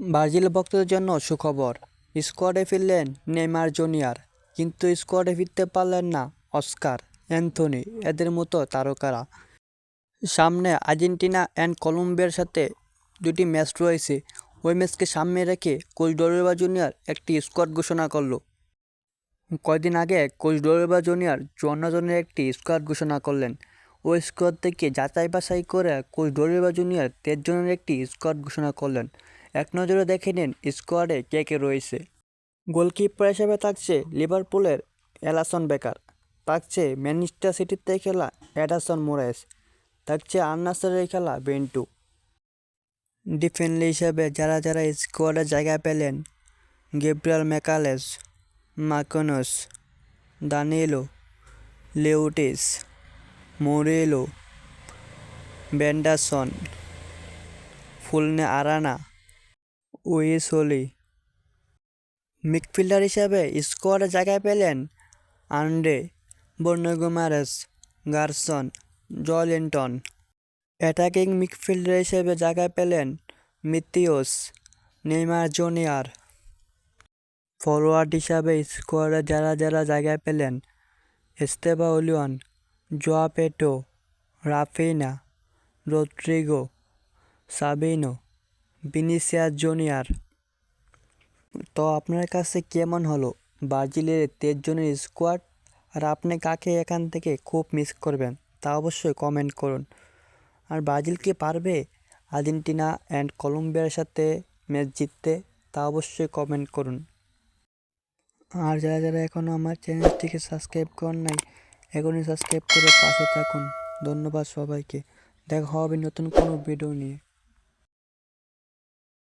Brazil ভক্তদের জন্য সুখবর। স্কোয়াডে ফিরলেন নেইমার জুনিয়র, কিন্তু স্কোয়াডে ফিরতে পারলেন না অস্কার অ্যান্থনি, এদের মতো তারকারা। সামনে আর্জেন্টিনা অ্যান্ড কলম্বিয়ার সাথে দুটি ম্যাচ রয়েছে। ওই ম্যাচকে সামনে রেখে কোচ ডোরেবা জুনিয়র একটি স্কোয়াড ঘোষণা করল। কয়দিন আগে কোচ ডোরেবা জুনিয়র জনের একটি স্কোয়াড ঘোষণা করলেন। ওই স্কোয়াড থেকে যাচাই বাছাই করে কোচ ডোরেবা জুনিয়র জনের একটি স্কোয়াড ঘোষণা করলেন। এক নজরে দেখে নিন স্কোয়াডে কে কে রয়েছে। গোলকিপার হিসেবে থাকছে লিভারপুলের অ্যালাসন বেকার। থাকছে ম্যানচেস্টার সিটিতে খেলা অ্যাডাসন মোরেস। থাকছে আন্নাসারের খেলা বেন্টু। ডিফেন্ডলি হিসেবে যারা যারা স্কোয়াডে জায়গা পেলেন, গেব্রিয়াল ম্যাকালেস মাকনস দানিয়েলো, লেউটিস মোরেলো ব্যান্ডারসন, ফুলনে আরানা উইসলি মিডফিল্ডার হিসাবে স্কোয়াডে জায়গায় পেলেন Andrey Bruno Guimaraes Gerson Joelinton attacking midfielder হিসেবে জায়গায় পেলেন মিথিওস, নেইমার জুনিয়র। ফরওয়ার্ড হিসাবে স্কোয়াডে যারা যারা জায়গায় পেলেন Estevao Willian Joao Pedro Raphinha, Rodrigo, Savinho Vinicius junior. তো আপনার কাছে কেমন হলো? ব্রাজিলের তেইশ জনের স্কোয়াড আর আপনি কাকে এখান থেকে খুব মিস করবেন? তা অবশ্যই কমেন্ট করুন। আর ব্রাজিল কি পারবে? আর্জেন্টিনা অ্যান্ড কলম্বিয়ার সাথে ম্যাচ জিততে? তা অবশ্যই কমেন্ট করুন। আর যারা যারা এখনও আমার চ্যানেলটিকে সাবস্ক্রাইব করেন নাই, এখনই সাবস্ক্রাইব করে পাশে থাকুন। ধন্যবাদ সবাইকে। দেখা হবে নতুন কোনো ভিডিও নিয়ে।